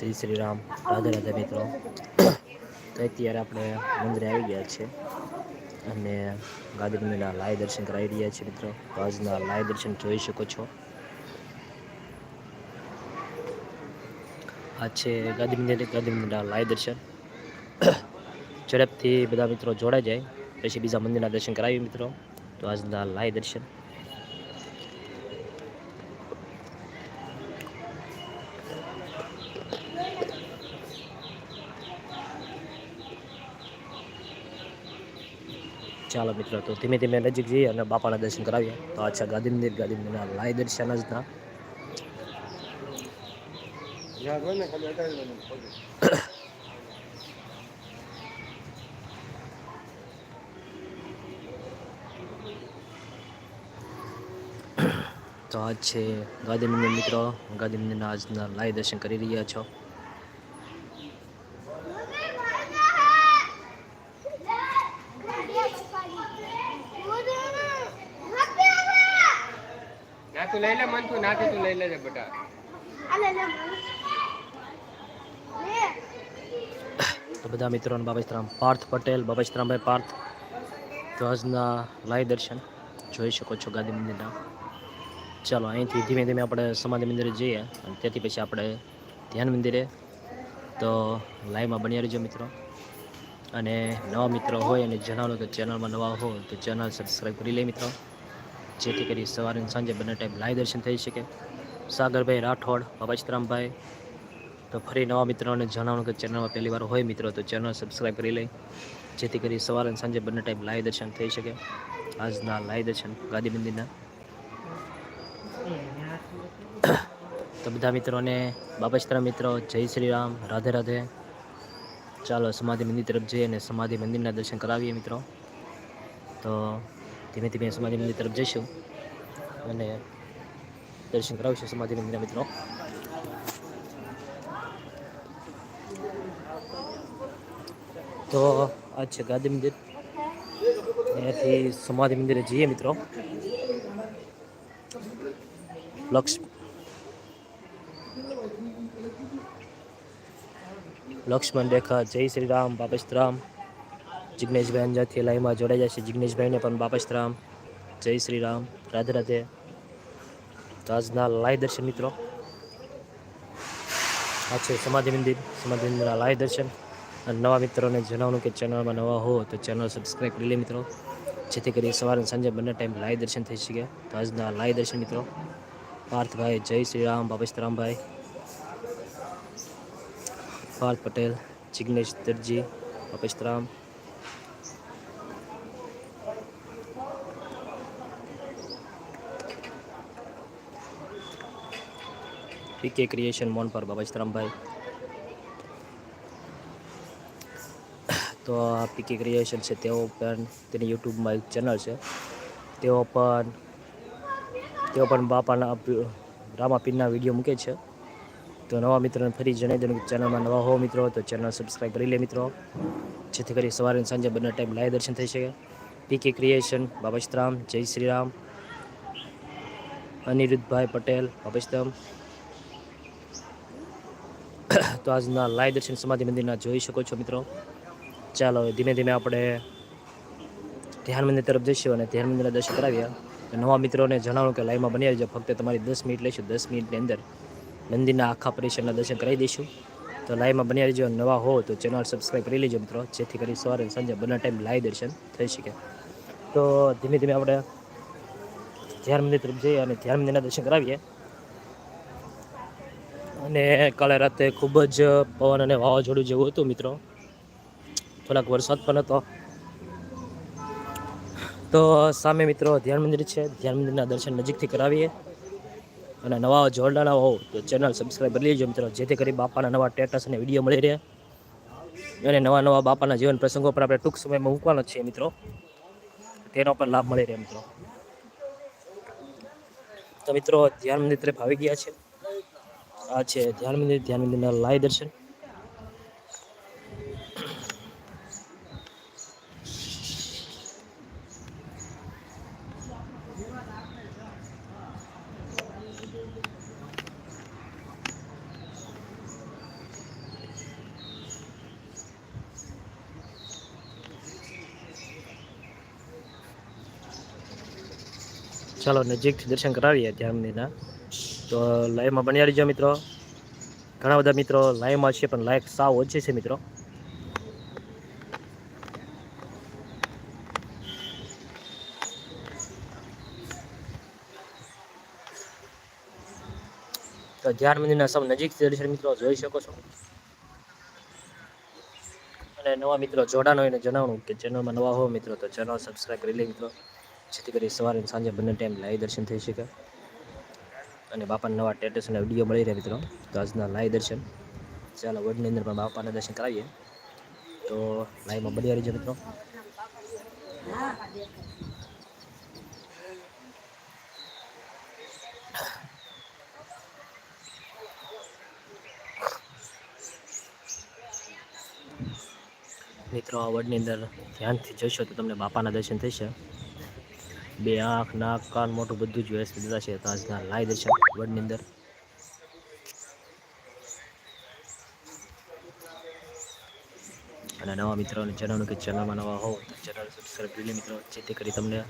જય શ્રી રામ. રાધે રાધે મિત્રો. તો અત્યારે આપણે મંદિરે આવી ગયા છે. અને ગાંધીનગરના લાય દર્શન કરાવી રહ્યા છીએ મિત્રો. તો આજના લાય દર્શન જોઈ શકો છો. આ છે ગાંધીનગર ગાંધીનગરના લાય દર્શન. ઝડપથી બધા મિત્રો જોડાઈ જાય. પછી બીજા મંદિરના દર્શન કરાવી મિત્રો. તો આજના લાય દર્શન. ચાલો મિત્રો, તો ધીમે ધીમે નજીક જઈએ અને બાપાના દર્શન કરાવીએ તો અચ્છા ગાંધીનગર ગાંધીનગરના લાય દર્શન જ ના. તો આજ છે ગાંધીનગર મિત્રો ગાંધી મંદિરના આજના લાય દર્શન કરી રહ્યા છો તું લઈ લે, મન તું નાથી તું લઈ લેજે બેટા. તો બધા મિત્રોને બાબેશ્રામ પાર્થ પટેલ બાબેશ્રામભાઈ પાર્થ, તો આજના લાય દર્શન જોઈ શકો છો ગાંધી મંદિરના. ચાલો, અહીંથી ધીમે ધીમે આપણે સમાધિ મંદિરે જઈએ અને તેથી પછી આપણે ધ્યાન મંદિરે તો લાઈવમાં બન્યા રહેજો મિત્રો. અને નવા મિત્રો હોય અને જણાવો કે ચેનલમાં નવા હોય તો ચેનલ સબસ્ક્રાઈબ કરી લે મિત્રો. જેથી કરી સવારે સાંજે બંને ટાઈમ લાઈવ દર્શન થઈ શકે. સાગરભાઈ રાઠોડ બાબાચરામભાઈ તો ફરી નવા મિત્રોને જણાવવાનું કે ચેનલમાં પહેલી વાર હોય મિત્રો, તો ચેનલ સબસ્ક્રાઈબ કરી લે જેથી કરી સવારે સાંજે બંને ટાઈમ લાઈવ દર્શન થઈ શકે. આજના લાઈવ દર્શન ગાંધી મંદિરના તો બધા મિત્રોને બાબાચરા મિત્રો, જય શ્રી રામ, રાધે રાધે. ચાલો સમાધિ મંદિર તરફ જઈએ અને સમાધિ મંદિરના દર્શન કરાવીએ મિત્રો. તો ધીમે ધીમે સમાધિ મંદિર તરફ જઈશું અને દર્શન કરાવીશું સમાધિ મંદિરના મિત્રો. તો આ છે ગાંધી મંદિર. અહીંયાથી સમાધિ મંદિરે જઈએ મિત્રો. લક્ષ લક્ષ્મણ રેખા, જય શ્રી રામ બાપસ્તરામ જિગ્નેશભાઈ અંજારથી લાઈવમાં જોડાઈ જશે જિગ્નેશભાઈને પણ બાપસ્તરામ જય શ્રી રામ. રાધે રાધે. તો આજના લાય દર્શન મિત્રો. આ છે સમાધિ મંદિર. સમાધિ મંદિરના લાઈવ દર્શન. અને નવા મિત્રોને જણાવવાનું કે ચેનલમાં નવા હો તો ચેનલ સબસ્ક્રાઈબ કરી લે મિત્રો. જેથી કરી સવારે સાંજે બંને ટાઈમ લાઈવ દર્શન થઈ શકે. તો આજના લાઈવ દર્શન મિત્રો. પાર્થભાઈ, જય શ્રી રામ. બાબસ્તરામભાઈ પાર્થ પટેલ, જિગ્નેશ દરજી બાબસ્તરામ પીકે ક્રિએશન મોન પર બાબસ્તરામભાઈ તો આ પીકે ક્રિએશન છે, તેઓ પણ તેની યુટ્યુબમાં એક ચેનલ છે. તેઓ પણ તેઓ પણ બાપાના રામાપીરના વીડિયો મૂકે છે. તો નવા મિત્રોને ફરી જણાવી દઉં કે ચેનલમાં નવા હો મિત્રો, તો ચેનલ સબસ્ક્રાઈબ કરી લે મિત્રો. જેથી કરી સવારે સાંજે બંને ટાઈમ લાઈવ દર્શન થઈ શકે. પીકે ક્રિએશન બાબસ્તરામ જય શ્રી રામ. અનિરુદ્ધભાઈ પટેલ બાબસ્તરામ તો આજના લાય દર્શન સમાધિ મંદિરના જોઈ શકો છો મિત્રો. ચાલો ધીમે ધીમે આપણે ધ્યાન મંદિર તરફ જઈશું અને ધ્યાન મંદિરના દર્શન કરાવ્યા નવા મિત્રોને જણાવું કે લાઈવમાં બની રહેજો. ફક્ત તમારી દસ મિનિટ લઈશું. દસ મિનિટની અંદર મંદિરના આખા પરિસરના દર્શન કરાવી દઈશું. તો લાઈવમાં બની રહેજો. નવા હો તો ચેનલ સબસ્ક્રાઈબ કરી લેજો મિત્રો. જેથી કરી સવારે સાંજે બંને ટાઈમ લાઈવ દર્શન થઈ શકે. તો ધીમે ધીમે આપણે ધ્યાન મંદિર તરફ જઈએ અને ધ્યાન મંદિરના દર્શન કરાવીએ. અને કાલે રાતે ખૂબ જ પવન અને વાવાઝોડું જેવું હતું મિત્રો. થોડાક વરસાદ પણ હતો. તો સામે મિત્રો ધ્યાન મંદિર છે. ધ્યાન મંદિરના દર્શન નજીકથી કરાવીએ. અને નવા જોડાણા હોવ તો ચેનલ સબસ્ક્રાઈબ કરી લેજો મિત્રો. જેથી કરી બાપાના નવા ટેટસ અને વીડિયો મળી રહે. અને નવા નવા બાપાના જીવન પ્રસંગો પર આપણે ટૂંક સમયમાં મૂકવાનો છે મિત્રો. તેનો પણ લાભ મળી રહે મિત્રો. તો મિત્રો ધ્યાન મંદિર તરફ આવી ગયા છે. આ છે ધ્યાન મંદિર ધ્યાન મંદિરના લાય દર્શન. ચાલો નજીકથી દર્શન કરાવીએ ધ્યાન મંદિરના. તો લાઈવમાં બન્યા રહીજો મિત્રો. ઘણા બધા મિત્રો લાઈવમાં છે, પણ લાઈક સાવ ઓછી છે મિત્રો. તો ધ્યાન મંદિરના સૌ નજીક મિત્રો, જોઈ શકો છો. અને નવા મિત્રો જોડાણ હોય ને જણાવવાનું કે ચેનલમાં નવા હો મિત્રો, તો ચેનલ સબસ્ક્રાઈબ કરી લે મિત્રો. જેથી કરી સવારે સાંજે બંને ટાઈમ લાઈવ દર્શન થઈ શકે. અને બાપાના નવા ટેટસ અને વીડિયો મળી રહ્યા મિત્રો. તો આજના લાઈવ દર્શન. ચાલો વડની અંદર પણ બાપાના દર્શન કરાવીએ. તો લાઈવમાં બની છે મિત્રો. મિત્રો, આ વડની અંદર ધ્યાનથી જોશો તો તમને બાપાના દર્શન થશે. બે આંખ, નાક, કાન મોટું બધું જ વ્યવસ્થિત છે. તાજના લાઈ દર્શન વડની અંદર. અને નવા મિત્રોને જણાવવાનું કે ચેનલમાં નવા હો તો ચેનલ સબસ્ક્રાઈબ કરી મિત્રો. જેથી કરી તમને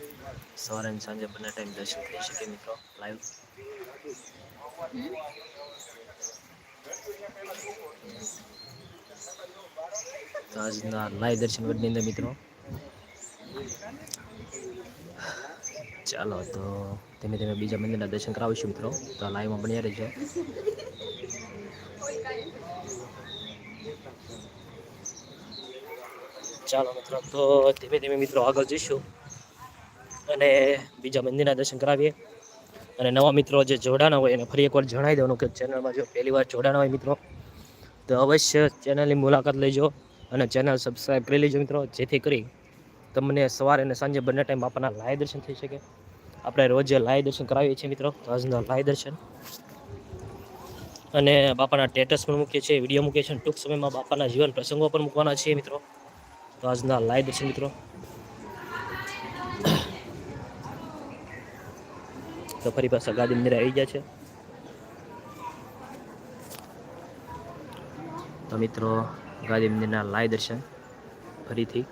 સવારે અને સાંજે બંને ટાઈમ દર્શન થઈ શકે મિત્રો. લાઈવ તાજના લાઈવ દર્શન વડની અંદર મિત્રો. ચાલો તો ધીમે ધીમે બીજા મંદિરના દર્શન કરાવીશું મિત્રો. તો લાઈવમાં બન્યા રહેજો. ચાલો મિત્રો, તો ધીમે ધીમે મિત્રો આગળ જઈશું અને બીજા મંદિરના દર્શન કરાવીએ. અને નવા મિત્રો જે જોડાના હોય એને ફરી એકવાર જણાવી દેવાનું કે ચેનલમાં જો પહેલી વાર જોડાના હોય મિત્રો, તો અવશ્ય ચેનલની મુલાકાત લેજો અને ચેનલ સબસ્ક્રાઈબ કરી લેજો મિત્રો, જેથી કરી તમને સવારે અને સાંજે બંને ટાઈમ બાપાના લાય દર્શન થઈ શકે. આપણે રોજે લાય દર્શન કરાવીએ છીએ મિત્રો આજના લાય દર્શન. અને બાપાના સ્ટેટસ પણ મૂકીએ છીએ વીડિયો મૂકીએ છીએ ટૂંક સમયમાં બાપાના જીવન પ્રસંગો પણ મૂકવાના છીએ મિત્રો. તો આજના લાય દર્શન મિત્રો. તો ફરી પાછા ગાદી મંદિરે આવી ગયા છે. તો મિત્રો, ગાદી મંદિરના લાય દર્શન ફરીથી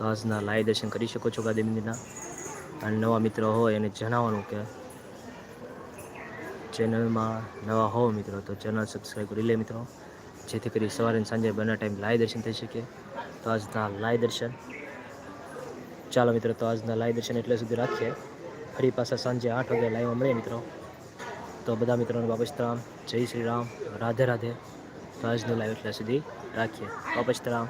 તો આજના લાઈવ દર્શન કરી શકો છો ગાદી મંદિરના. અને નવા મિત્રો હોય એને જણાવવાનું કે ચેનલમાં નવા હો મિત્રો, તો ચેનલ સબસ્ક્રાઈબ કરી લે મિત્રો. જેથી કરી સવારે સાંજે બંને ટાઈમ લાઈવ દર્શન થઈ શકે. તો આજના લાઈવ દર્શન. ચાલો મિત્રો તો આજના લાઈવ દર્શન એટલે સુધી રાખીએ. ફરી પાછા સાંજે આઠ વાગે લાઈવમાં મળીએ મિત્રો. તો બધા મિત્રોને બાપસ્તરામ જય શ્રી રામ. રાધે રાધે. તો આજનું લાઈવ એટલે સુધી રાખીએ. બાપસ્તરામ